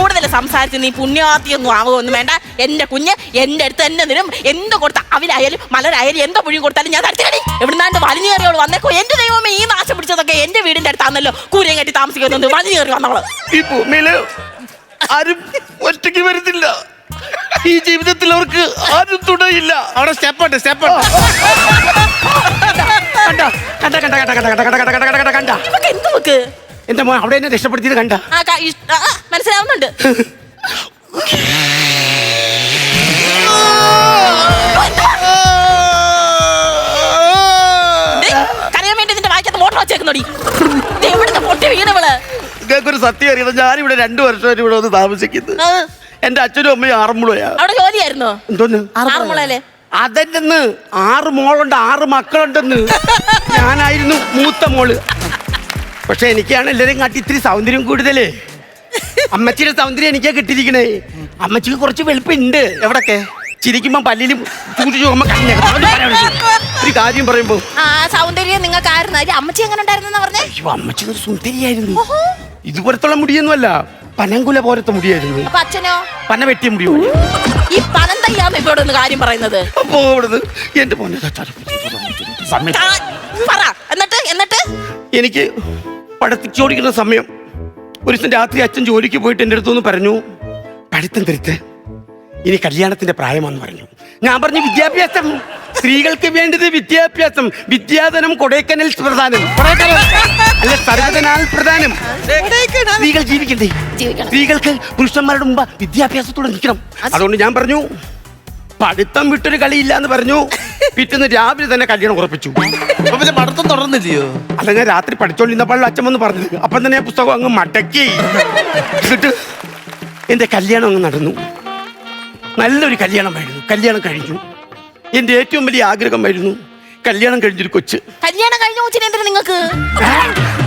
കൂടുതൽ സംസാരിച്ച് നീ പുണ്യാത്തിയൊന്നും ആവുമൊന്നും വേണ്ട എന്റെ കുഞ്ഞ് എന്റെ അടുത്ത് തന്നെ നിരും എന്ത് കൊടുത്ത അവരായാലും മലരായാലും എന്തോ പുഴിയും കൊടുത്താലും ഞാൻ തരത്തിലടി എവിടുന്നാണ്ട് വലിഞ്ഞു കയറിയോളൂ വന്നേക്കോ എന്റെ ദൈവമേ ഈ നാശം പിടിച്ചതൊക്കെ എന്റെ വീടിന്റെ അടുത്താണല്ലോ കൂരയും കെട്ടി താമസിക്കുന്നത് വലിഞ്ഞു കയറി വന്നവൾ ഈ ഭൂമിയിൽ ആരും ഒറ്റയ്ക്ക് വരുന്നില്ല ഈ ജീവിതത്തിൽ അവർക്ക് ആരും തുണയില്ല അവിടെ സ്റ്റെപ്പ് ഉണ്ട് സ്റ്റെപ്പ് ഉണ്ട് കണ്ട കണ്ട കണ്ട കണ്ട കണ്ട കണ്ട കണ്ട കണ്ട കണ്ട കണ്ട കണ്ട കണ്ട എന്റെ മോൻ അവിടെ എന്നെ രക്ഷപ്പെടുത്തിയത് കണ്ട? ആ ക- ഇഷ്- ആ, ആ, മനസ്സിലാവുന്നുണ്ട്. ദേ, കരയാൻ വേണ്ടി നിന്റെ വായിക്കത്ത് മോട്ടർ വെച്ചേക്കുന്നോടി. ദേ, എവിടുന്ന് പൊട്ടി വീണവൾ. നിങ്ങൾക്കൊരു സത്യം അറിയണം. ഞാനിവിടെ രണ്ടു വർഷമായിട്ട് ഇവിടെ വന്ന് താമസിക്കുന്നത് ആ, എന്റെ അച്ഛനും അമ്മയും ആറന്മുളയാ അവിടെ ജോലിയായിരുന്നോ? എന്തോന്ന്? ആറന്മുളയിലെ അതല്ലെന്ന് ആറ് മോളുണ്ട് ആറ് മക്കളുണ്ടെന്ന്. ഞാനായിരുന്നു മൂത്ത മോൾ. പക്ഷെ എനിക്കാണ് എല്ലാരും കാട്ടി ഇത്തിരി സൗന്ദര്യം കൂടുതലേ. അമ്മച്ചിയുടെ സൗന്ദര്യം എനിക്കാ കിട്ടിയിരിക്കണേ. അമ്മച്ചിക്ക് കുറച്ച് വെളുപ്പുണ്ട്. എവിടൊക്കെ? ചിരിക്കുമ്പോ പല്ലിലും. ഒരു കാര്യം പറയുമ്പോ. ആ സൗന്ദര്യം അതിൽ അമ്മച്ചി എങ്ങനെ ഉണ്ടായിരുന്നെന്ന് പറഞ്ഞേ? അയ്യോ അമ്മച്ചി ഒരു സുന്ദരിയായിരുന്നു ഇതുപോലത്തുള്ള മുടിയൊന്നുമല്ല. പനങ്കുല പോലത്തെ മുടിയായിരുന്നു. അച്ഛനോ? പന വെട്ടിയ മുടിയോ? ഈ പനം തയ്യാന്ന് ഇപ്പൊ ഇവിടെ ഒന്ന് കാര്യം പറയുന്നത്. അപ്പോ എന്റെ മോനെ എന്നിട്ട്? എന്നിട്ട്? എനിക്ക് പഠിച്ചോടിക്കുന്ന സമയം ഒരു ദിവസം രാത്രി അച്ഛൻ ജോലിക്ക് പോയിട്ട് എന്റെ അടുത്തൊന്ന് പറഞ്ഞു പഠിത്തം തിരുത്ത്. ഇനി കല്യാണത്തിന്റെ പ്രായമാണെന്ന് പറഞ്ഞു. ഞാൻ പറഞ്ഞു വിദ്യാഭ്യാസം. സ്ത്രീകൾക്ക് വേണ്ടത് വിദ്യാഭ്യാസം. വിദ്യാധനം കൊടൈക്കനൽ പ്രധാനം. അല്ല സർവതനാൽ പ്രധാനം. സ്ത്രീകൾ ജീവിക്കണ്ടേ? ജീവിക്കണം. സ്ത്രീകൾക്ക് പുരുഷന്മാരുടെ മുമ്പ് വിദ്യാഭ്യാസത്തോടെ നിൽക്കണം. അതുകൊണ്ട് ഞാൻ പറഞ്ഞു പഠിത്തം വിട്ടൊരു കളിയില്ല എന്ന് പറഞ്ഞു. പിറ്റേന്ന് രാവിലെ തന്നെ കല്യാണം ഉറപ്പിച്ചു. അപ്പൊ പിന്നെ പഠിത്തം തുടർന്നില്ലയോ? അല്ല ഞാൻ രാത്രി പഠിച്ചോണ്ടിരുന്നപ്പോഴാണ് അച്ഛൻ വന്ന് പറഞ്ഞത് അപ്പം തന്നെ ആ പുസ്തകം അങ്ങ് മടക്കി. എന്നിട്ട് എന്റെ കല്യാണം അങ്ങ് നടന്നു. നല്ലൊരു കല്യാണമായിരുന്നു. കല്യാണം കഴിഞ്ഞു. എന്റെ ഏറ്റവും വലിയ ആഗ്രഹമായിരുന്നു കല്യാണം കഴിഞ്ഞൊരു കൊച്ച്. കല്യാണം കഴിഞ്ഞ കൊച്ചിനെ എന്തിനാ നിങ്ങക്ക്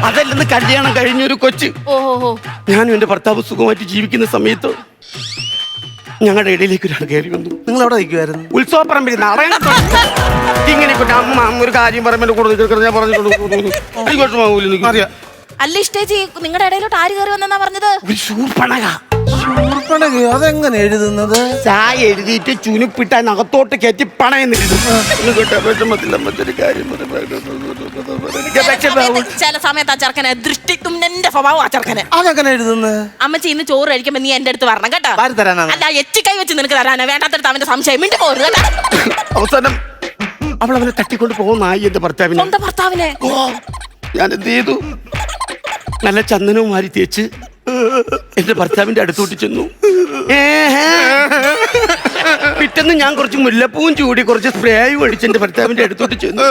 അതല്ലെന്ന് കല്യാണം കഴിഞ്ഞൊരു കൊച്ച്. ഓഹോ. ഞാനും എന്റെ ഭർത്താവ് സുഖമായിട്ട് ജീവിക്കുന്ന സമയത്ത് ഞങ്ങളുടെ ഇടയിലേക്ക് ഒരാൾ കയറി വന്നു. നിങ്ങൾ എവിടെ നിൽക്കുമായിരുന്നു ഉത്സവപ്പറമ്പിൽ ഇങ്ങനെ അമ്മ അമ്മ ഒരു കാര്യം പറയുമ്പോൾ കൂടുതൽ ഞാൻ പറഞ്ഞിട്ടുണ്ട്. അറിയാം അല്ല ഇഷ്ടേച്ചി നിങ്ങളുടെ ഇടയിലോട്ട് ആര് കയറി വന്നെന്നാ പറഞ്ഞത്? ഒരു ശൂർപ്പണക. അതെങ്ങനെ എഴുതുന്നത്? ചായ എഴുതിയിട്ട് ചുനുപ്പിട്ട അകത്തോട്ട് കയറ്റി പണയം കേട്ടോ വിഷമത്തില്ല മറ്റൊരു കാര്യം എനിക്ക് വിഷമാവും. ചില സമയത്ത് ആ ചെറുക്കനെ ദൃഷ്ടി തുന്നന്റെ സ്വഭാവം ആ ചെറുക്കന്. അതെങ്ങനെ എഴുതുന്നത് അമ്മച്ചി ഇന്ന് ചോറ് കഴിക്കുമ്പോ നീ എന്റെ അടുത്ത് വരണം കേട്ടോ. വാരി തരാനാണ്. അല്ല എച്ചിക്കൈ വെച്ച് നിനക്ക് തരാനോ. വേണ്ടാത്തടുത്ത് അവന്റെ സംശയം മിണ്ടി പോരുത് കേട്ടോ. അവസാനം അവൾ അവനെ തട്ടിക്കൊണ്ട് പോകുന്നായി എന്റെ ഭർത്താവിനെ. സ്വന്തം ഭർത്താവിനെ. ഞാൻ എന്ത് ചെയ്തു? നല്ല ചന്ദനവും മാരി തേച്ച് എന്റെ ഭർത്താവിന്റെ അടുത്തോട്ട് ചെന്നു. ഏഹേ. പിറ്റേന്ന് ഞാൻ കുറച്ച് മുല്ലപ്പൂവും ചൂടി കുറച്ച് സ്പ്രേയും അടിച്ച് എന്റെ ഭർത്താവിന്റെ അടുത്തോട്ട് ചെന്നു.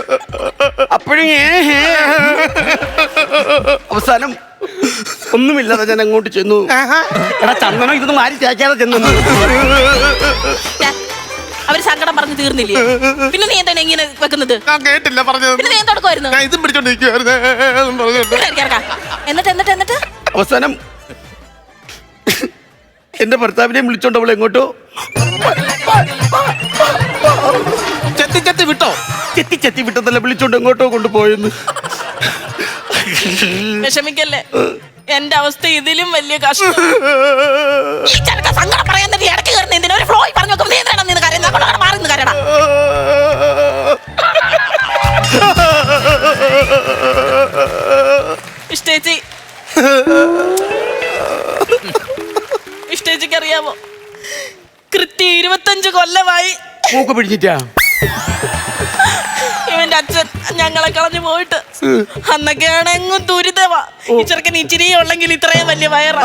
അപ്പോഴും. അവസാനം ഒന്നുമില്ലാതെ ഞാൻ അങ്ങോട്ട് ചെന്നു. എടാ ചന്ദനം ഇതൊന്നും മാരി ചേക്കാതെ ചെന്നു അവർ സങ്കടം പറഞ്ഞു തീർന്നില്ലേ? പിന്നെ നീ എന്താണ് ഇങ്ങനെ വെക്കുന്നത്? ഞാൻ കേട്ടില്ല പറഞ്ഞത്. പിന്നെ നീ എന്തൊടുക്കുമായിരുന്നു ഞാൻ ഇതും പിടിച്ചോണ്ടിരിക്കുവായിരുന്നു പറഞ്ഞോണ്ട് എന്നിട്ട് എന്നിട്ട് എന്നിട്ട്? അവസാനം എന്റെ ഭർത്താവിനെ വിളിച്ചോണ്ട് അവൾ എങ്ങോട്ടോ? ചെത്തി ചെത്തി വിട്ടോ? ചെത്തി ചെത്തി വിട്ടതല്ല വിളിച്ചോണ്ട് എങ്ങോട്ടോ കൊണ്ടുപോയെന്ന്? വിഷമിക്കല്ലേ? എന്റെ അവസ്ഥ ഇതിലും വലിയ കഷ്ടം. സങ്കടം പറയാൻ തന്നെ ഇടയ്ക്ക് കയറുന്ന എന്തിനാ ഒരു ഫ്ലോയിൽ പറഞ്ഞു നോക്കുമ്പോൾ നീ എന്തിനാണ് നിന്ന് കരയുന്നത് ഇഷ്ടേച്ചിക്ക് അറിയാമോ? കൃത്യ ഇരുപത്തഞ്ച് കൊല്ലമായി. പിടിച്ചിട്ടാ? ഇവന്റെ അച്ഛൻ ഞങ്ങളെ കളഞ്ഞു പോയിട്ട്. അന്നൊക്കെയാണ് എങ്ങും ദുരിതമാ. ഈ ചെറുക്കൻ ഇച്ചിരി ഉള്ളെങ്കിൽ ഇത്രയും വലിയ വയറാ.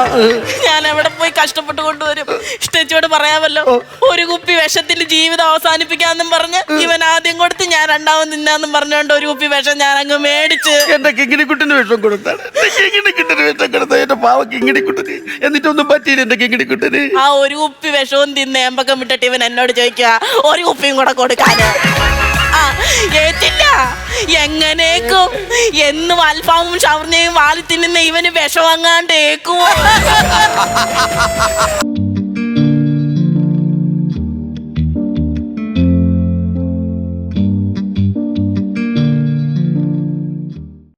ഞാൻ എവിടെ പോയി കഷ്ടപ്പെട്ട് കൊണ്ടുവരും? ഇഷ്ടച്ചോട് പറയാമല്ലോ. ഒരു കുപ്പി വിഷത്തിൽ ജീവിതം അവസാനിപ്പിക്കാന്നും പറഞ്ഞ് ഇവൻ ആദ്യം കൊടുത്ത് ഞാൻ രണ്ടാമത് നിന്നാന്നും പറഞ്ഞോണ്ട് ഒരു കുപ്പി വിഷം ഞാൻ അങ്ങ് മേടിച്ച്. എന്റെ കിങ്ങിണിക്കുട്ടിന് വിഷം കൊടുത്താണ്. എന്റെ കിങ്ങിണിക്കുട്ടിന് വിഷം കൊടുത്ത എന്റെ പാവ കിങ്ങിണിക്കുട്ടിന്. എന്നിട്ടൊന്നും പറ്റിയില്ല എന്റെ കിങ്ങിണിക്കുട്ടിന്. ആ ഒരു കുപ്പി വിഷവും തിന്ന് ഏമ്പക്കം വിട്ടിട്ട് ഇവൻ എന്നോട് ചോദിക്കുക ഒരു കുപ്പിയും കൂടെ കൊടുക്കാനോ? എങ്ങനേക്കും? എന്നും അൽഫാമും ഷവർണയും വാലി തിന്നുന്ന ഇവന് വിഷമങ്ങാണ്ട് ഏക്കുമോ